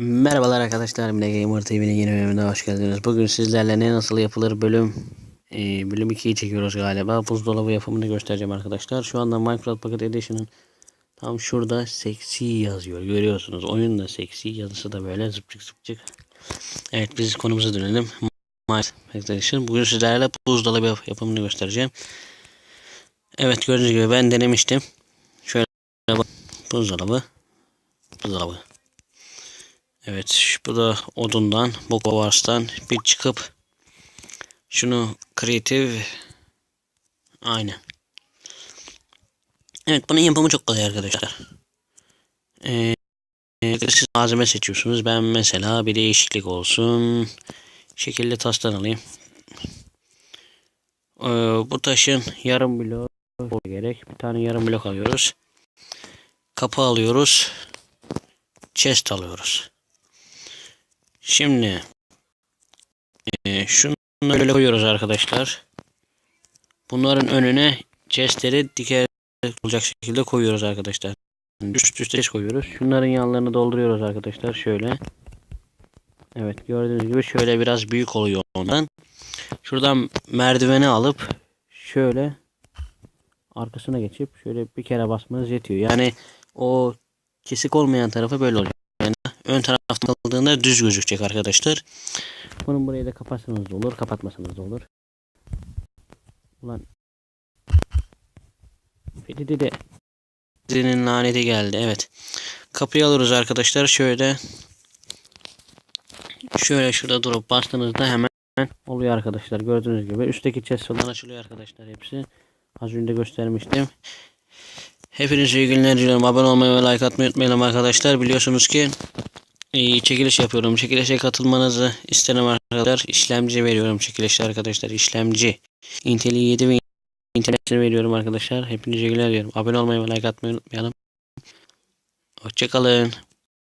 Merhabalar arkadaşlar, Mine Gamer TV'nin yeni bölümüne hoş geldiniz. Bugün sizlerle ne nasıl yapılır bölüm e, bölüm 2'yi çekiyoruz galiba. Buzdolabı yapımını göstereceğim arkadaşlar. Şu anda Minecraft Pocket Edition'ın tam şurada seksi yazıyor. Görüyorsunuz. Oyunda seksi yazısı da böyle zıpçık zıpçık. Evet biz konumuza dönelim. Minecraft Pocket Edition. Bugün sizlerle buzdolabı yap- yapımını göstereceğim. Evet gördüğünüz gibi ben denemiştim. Şöyle buzdolabı. Buzdolabı. Evet bu da odundan bu kovarstan bir çıkıp şunu kreatif aynen. Evet bunun yapımı çok kolay arkadaşlar. Ee, siz malzeme seçiyorsunuz. Ben mesela bir değişiklik olsun. Şekilde tastan alayım. Ee, bu taşın yarım blok gerek. Bir tane yarım blok alıyoruz. Kapı alıyoruz. Chest alıyoruz. Şimdi e, şunu böyle koyuyoruz arkadaşlar. Bunların önüne chestleri diker olacak şekilde koyuyoruz arkadaşlar. Üst üste koyuyoruz. Şunların yanlarını dolduruyoruz arkadaşlar şöyle. Evet gördüğünüz gibi şöyle biraz büyük oluyor ondan. Şuradan merdiveni alıp şöyle arkasına geçip şöyle bir kere basmanız yetiyor. Yani o kesik olmayan tarafı böyle olacak ön taraftan kaldığında düz gözükecek arkadaşlar. Bunun burayı da kapatsanız da olur, kapatmasanız da olur. Ulan Fedi dede. Senin laneti geldi. Evet. Kapıyı alırız arkadaşlar. Şöyle şöyle şurada durup bastığınızda hemen oluyor arkadaşlar. Gördüğünüz gibi üstteki chest falan açılıyor arkadaşlar hepsi. Az önce göstermiştim. Hepinize iyi günler diliyorum. Abone olmayı ve like atmayı unutmayalım arkadaşlar. Biliyorsunuz ki e, çekiliş yapıyorum. Çekilişe katılmanızı isterim arkadaşlar. İşlemci veriyorum çekilişte arkadaşlar. İşlemci. Intel i7 ve Intel'ini veriyorum arkadaşlar. Hepinize iyi günler diliyorum. Abone olmayı ve like atmayı unutmayalım. Hoşçakalın.